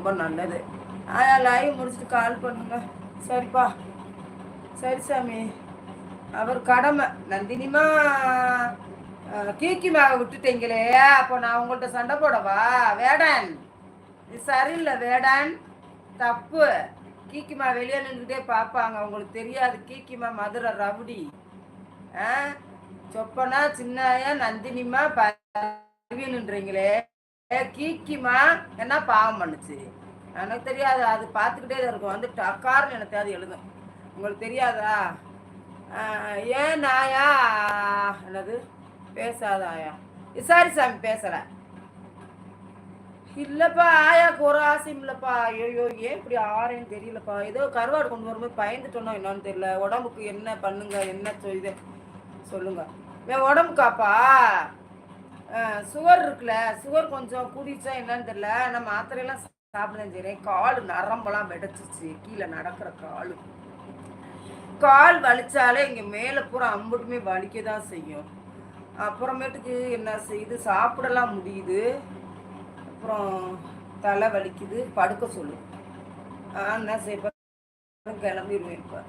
ரொம்ப நல்லது. ஆயா லைவ் முடிச்சுட்டு கால் பண்ணுங்க. சரிப்பா. சரி சாமி. அவர் கடமை. நந்தினிமா அஹ், கீக்கிமாக விட்டுட்டீங்களே. அப்போ நான் உங்கள்கிட்ட சண்டை போடவா? வேடன். இது சரியில்லை வேடன். தப்பு. கீக்கிமா வெளியே நின்றுக்கிட்டே பார்ப்பாங்க. உங்களுக்கு தெரியாது. கீக்கிமா மதுரை ரவுடி. ஆ? சொப்பனா சின்னாயா நந்தினிமா பரவின்னுன்றீங்களே கீக்கிமா என்ன பாவம் பண்ணுச்சு? எனக்கு தெரியாது? அது பார்த்துக்கிட்டே தான் இருக்கும். வந்து டக்கார்னு எனக்கு அது எழுதும். உங்களுக்கு தெரியாதா? ஏன் நாயா என்னது? பேசாத ஆயா விசாரி சாமி பேசுகிறேன் இல்லைப்பா ஆயாக்கு ஒரு ஆசையும் இல்லைப்பா. ஐயோ ஏன் இப்படி ஆறேன்னு தெரியலப்பா. ஏதோ கருவாடு கொண்டு வரும்போது பயந்துட்டோனோ என்னன்னு தெரியல. உடம்புக்கு என்ன பண்ணுங்க என்ன இது? சொல்லுங்க. என் உடம்புக்காப்பா சுகர் இருக்குல்ல சுகர் கொஞ்சம் கூடிச்சா என்னன்னு தெரியல. நான் மாத்திரையெல்லாம் சாப்பிடுறேன் சரி கால் நரம்பெல்லாம் வெடிச்சிச்சு கீழே நடக்கிற கால். கால் வலிச்சாலே இங்கே மேலே பூரா அம்புட்டுமே வலிக்க தான் செய்யும். அப்புறமேட்டுக்கு என்ன செய்யுது சாப்பிடலாம் முடியுது. அப்புறம் தலை வலிக்குது. படுக்க சொல்லு. ஆ என்ன செய்ப்பேன் கிளம்பிடுவேன் இப்போ.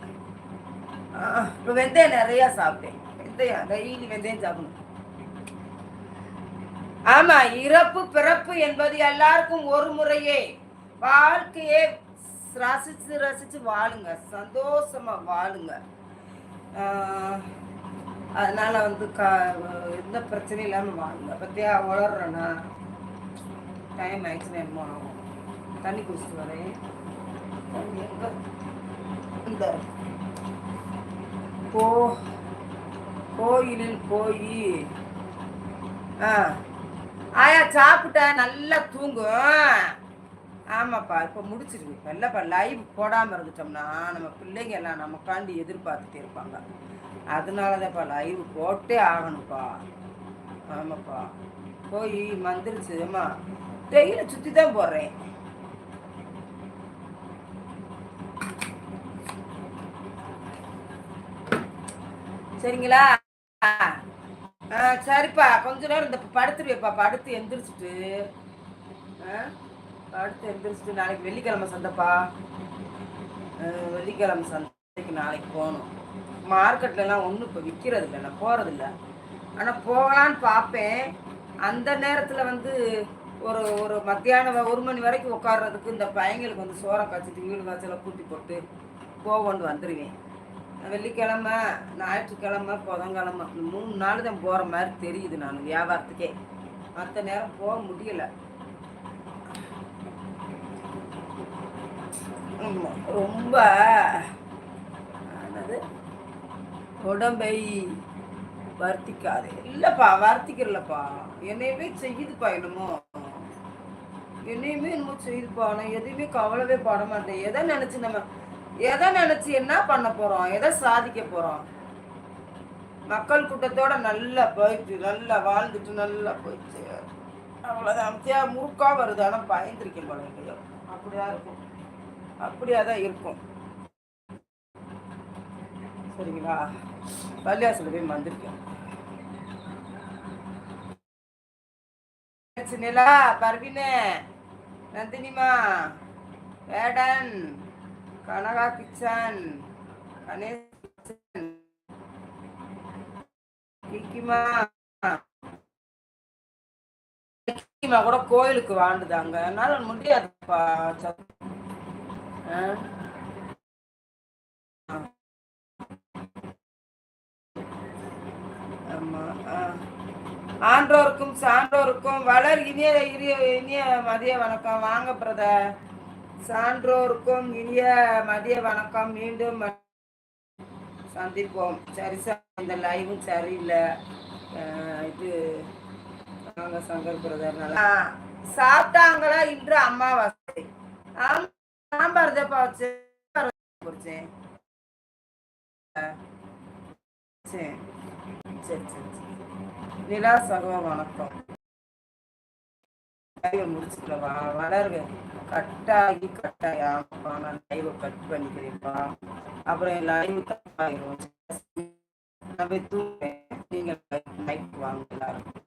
இப்போ வெந்தயம் நிறையா சாப்பிட்டேன். வெந்தயம் டெய்லி வெந்தயம் சாப்பிடணும். ஆமா இறப்பு பிறப்பு என்பது எல்லாருக்கும் ஒரு முறையே. வாழ்க்கையே ரசிச்சு ரசிச்சு வாழுங்க. சந்தோஷமா வாழுங்க. அதனால வந்து க எந்த பிரச்சனையும் இல்லாம வாழுங்க. பத்தியா வளர்றேன்னா டைம் ஆயிடுச்சுன்னா என்னமோ ஆகும். தண்ணி குடிச்சிட்டு வரேன். எங்க? இந்த போ கோயிலில் போய் ஆ ஆயா சாப்பிட்ட நல்லா தூங்கும். ஆமாப்பா இப்போ முடிச்சிருக்கு. இல்லைப்பா லைவ் போடாமல் இருந்துட்டோம்னா நம்ம பிள்ளைங்க எல்லாம் நமக்காண்டி எதிர்பார்த்துட்டே இருப்பாங்க. அதனால தான்ப்பா லைவ் போட்டே ஆகணும்ப்பா. ஆமாப்பா. போய் மந்திரிச்சு அம்மா டெய்லி சுற்றி தான் போடுறேன் சரிங்களா? சரிப்பா. கொஞ்ச நேரம் இந்த படுத்துருவேப்பா படுத்து எந்திரிச்சிட்டு. ஆ படுத்து எந்திரிச்சிட்டு நாளைக்கு வெள்ளிக்கிழமை சந்தைப்பா. வெள்ளிக்கிழமை சந்தைக்கு நாளைக்கு போகணும். மார்க்கெட்லலாம் ஒன்றும் இப்போ விற்கிறது இல்லை. நான் போகிறதில்ல ஆனால் போகலான்னு பார்ப்பேன் அந்த நேரத்தில் வந்து ஒரு ஒரு மத்தியானம் ஒரு மணி வரைக்கும் உட்கார்றதுக்கு இந்த பையங்களுக்கு வந்து சோரம் காய்ச்சிட்டு வீடு காய்ச்சலாம் கூட்டி போட்டு போகணுன்னு வந்துடுவேன் வெள்ளிக்கிழமை ஞாயிற்றுக்கிழமை புதன்கிழமை இந்த மூணு நாள் தான் போகிற மாதிரி தெரியுது நான் வியாபாரத்துக்கே. மற்ற நேரம் போக முடியல. ரொம்ப என்னது? உடம்பை வருத்திக்காது. இல்லைப்பா வருத்திக்கிறலப்பா. என்னையுமே செய்யுதுப்பா என்னமோ. என்னையுமே என்னமோ செய்யுதுப்பா. நான் எதையுமே கவலவே பட மாட்டேன். எதை நினச்சி நம்ம எதை நினச்சி என்ன பண்ண போகிறோம் எதை சாதிக்க போகிறோம் மக்கள் கூட்டத்தோட நல்லா போயிட்டு நல்லா வாழ்ந்துட்டு நல்லா போயிடுச்சு அவ்வளோதான் அமைச்சியா முறுக்கா வருது. ஆனால் பயந்துருக்கேன் போல அப்படியா அப்படிதான் இருக்கும். அப்படியா தான் இருக்கும். சரிங்களா? பள்ளியாசில் போய் வந்திருக்கேன். நிலா பர்வினே நந்தினிமா வேடன். கனகா கிச்சன் கணேஷ் கிச்சன் கிக்கிமா. கிக்கிமா கூட கோயிலுக்கு வாழ்ந்துதாங்க. என்னால முடியாதுப்பா சத்- ஆ. ஆன்றோருக்கும் சான்றோருக்கும் வளர் இனிய இனிய இனிய மதிய வணக்கம். வாங்க பிரதர். சான்றோருக்கும் இனிய மதிய வணக்கம். மீண்டும் சந்திப்போம். சரி சார் இந்த லைவும் சரியில்லை. இது நாங்க சங்கர் பிரதர் நல்லா சாப்பிட்டாங்களா? இன்று அம்மாவாசை சாம்பார் தப்பா வச்சு. குடிச்சேன் சரி சரி சரி சரி. நிலா சகோ வணக்கம். லைவை முடிச்சுட்டவா வளருங்க கட்டாகி கட்டாயி ஆமாப்பா நான் லைவை கட் பண்ணிக்கிறேன்ப்பா. அப்புறம் என் லைவ் தப்பாயிரும். நான் போய் தூங்குறேன். நீங்கள் நைட் வாங்க எல்லாரும்